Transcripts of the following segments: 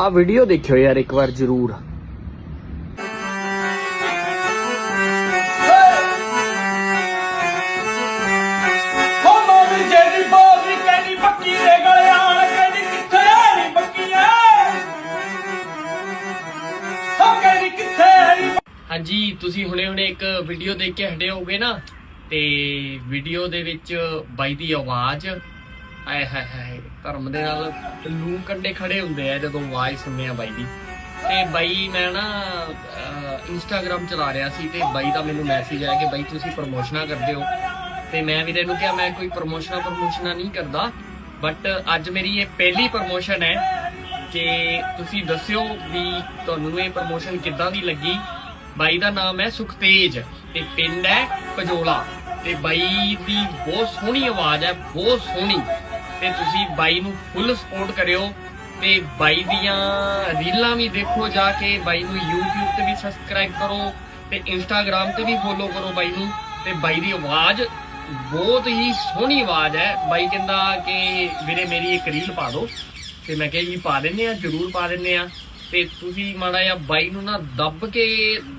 ਆ ਵੀਡੀਓ ਦੇਖਿਓ ਯਾਰ, ਇੱਕ ਵਾਰ ਜ਼ਰੂਰ। ਹਾਂਜੀ, ਤੁਸੀਂ ਹੁਣੇ ਹੁਣੇ ਇੱਕ ਵੀਡੀਓ ਦੇਖ ਕੇ ਹਟੇ ਹੋਗੇ ਨਾ, ਤੇ ਵੀਡੀਓ ਦੇ ਵਿੱਚ ਬਾਈ ਦੀ ਆਵਾਜ਼ ਆਏ ਹਾਏ ਹਾਏ, ਧਰਮ ਦੇ ਨਾਲ ਲੂ ਕੰਡੇ ਖੜੇ ਹੁੰਦੇ ਆ ਜਦੋਂ ਆਵਾਜ਼ ਸੁਣਦੇ ਆ ਬਾਈ ਦੀ। ਤੇ ਬਾਈ ਮੈਂ ਨਾ ਇੰਸਟਾਗ੍ਰam ਚਲਾ ਰਿਹਾ ਸੀ ਤੇ ਬਾਈ ਦਾ ਮੈਨੂੰ ਮੈਸੇਜ ਆਇਆ ਕਿ ਬਾਈ ਤੁਸੀਂ ਪ੍ਰਮੋਸ਼ਨਾਂ ਕਰਦੇ ਹੋ। ਤੇ ਮੈਂ ਵੀਰੇ ਨੂੰ ਕਿਹਾ, ਮੈਂ ਕੋਈ ਪ੍ਰਮੋਸ਼ਨਾਂ ਪ੍ਰਮੋਸ਼ਨਾਂ ਨਹੀਂ ਕਰਦਾ ਬਟ ਅੱਜ ਮੇਰੀ ਇਹ ਪਹਿਲੀ ਪ੍ਰਮੋਸ਼ਨ ਹੈ ਕਿ ਤੁਸੀਂ ਦੱਸਿਓ ਵੀ ਤੁਹਾਨੂੰ ਇਹ ਪ੍ਰਮੋਸ਼ਨ ਕਿੱਦਾਂ ਦੀ ਲੱਗੀ। ਬਾਈ ਦਾ ਨਾਮ ਹੈ ਸੁਖਤੇਜ ਤੇ ਪਿੰਡ ਹੈ ਪਜੋਲਾ ਤੇ ਬਾਈ ਦੀ ਬਹੁਤ ਸੋਹਣੀ ਆਵਾਜ਼ ਹੈ, ਬਹੁਤ ਸੋਹਣੀ। ਤੇ ਤੁਸੀਂ ਬਾਈ ਨੂੰ ਫੁੱਲ ਸਪੋਰਟ ਕਰਿਓ ਤੇ ਬਾਈ ਦੀਆਂ ਰੀਲਾਂ ਵੀ ਦੇਖੋ ਜਾ ਕੇ, ਬਾਈ ਨੂੰ YouTube ਤੇ ਵੀ ਸਬਸਕ੍ਰਾਈਬ ਕਰੋ ਤੇ Instagram ਤੇ ਵੀ ਫੋਲੋ ਕਰੋ ਬਾਈ ਨੂੰ ਤੇ ਬਾਈ ਦੀ ਆਵਾਜ਼ ਬਹੁਤ ਹੀ ਸੋਹਣੀ ਆਵਾਜ਼ ਹੈ। ਬਾਈ ਕਹਿੰਦਾ ਕਿ ਵੀਰੇ ਮੇਰੀ ਇੱਕ ਰੀਲ ਪਾ ਦਿਓ ਤੇ ਮੈਂ ਕਿਹਾ ਜੀ ਪਾ ਦਿੰਨੇ ਆ ਜਰੂਰ ਪਾ ਦਿੰਨੇ ਆ ਤੇ ਤੁਸੀਂ ਮਾੜਾ ਜਿਹਾ ਬਾਈ ਨੂੰ ਨਾ ਦੱਬ ਕੇ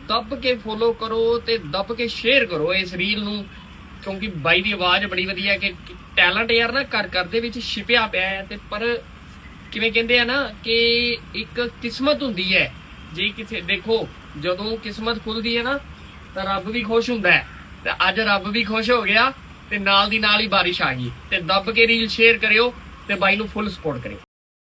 ਦੱਬ ਕੇ ਫੋਲੋ ਕਰੋ ਤੇ ਦੱਬ ਕੇ ਸ਼ੇਅਰ ਕਰੋ ਇਸ ਰੀਲ ਨੂੰ ਕਿਉਂਕਿ ਬਾਈ ਦੀ ਆਵਾਜ਼ ਬੜੀ ਵਧੀਆ ਕਿ ਟੈਲੈਂਟ ਯਾਰ ਨਾ ਘਰ ਘਰ ਦੇ ਵਿੱਚ ਛਿਪਿਆ ਪਿਆ ਹੈ ਤੇ ਪਰ ਕਿਵੇਂ ਕਹਿੰਦੇ ਆ ਨਾ ਕਿ ਇੱਕ ਕਿਸਮਤ ਹੁੰਦੀ ਹੈ। ਜੇ ਕਿਸੇ ਦੇਖੋ, ਜਦੋਂ ਕਿਸਮਤ ਖੁੱਲਦੀ ਹੈ ਨਾ, ਤਾਂ ਰੱਬ ਵੀ ਖੁਸ਼ ਹੁੰਦਾ ਹੈ। ਤੇ ਅੱਜ ਰੱਬ ਵੀ ਖੁਸ਼ ਹੋ ਗਿਆ ਤੇ ਨਾਲ ਦੀ ਨਾਲ ਹੀ ਬਾਰਿਸ਼ ਆ ਗਈ। ਤੇ ਦੱਬ ਕੇ ਰੀਲ ਸ਼ੇਅਰ ਕਰਿਓ ਤੇ ਬਾਈ ਨੂੰ ਫੁੱਲ ਸਪੋਰਟ ਕਰਿਓ।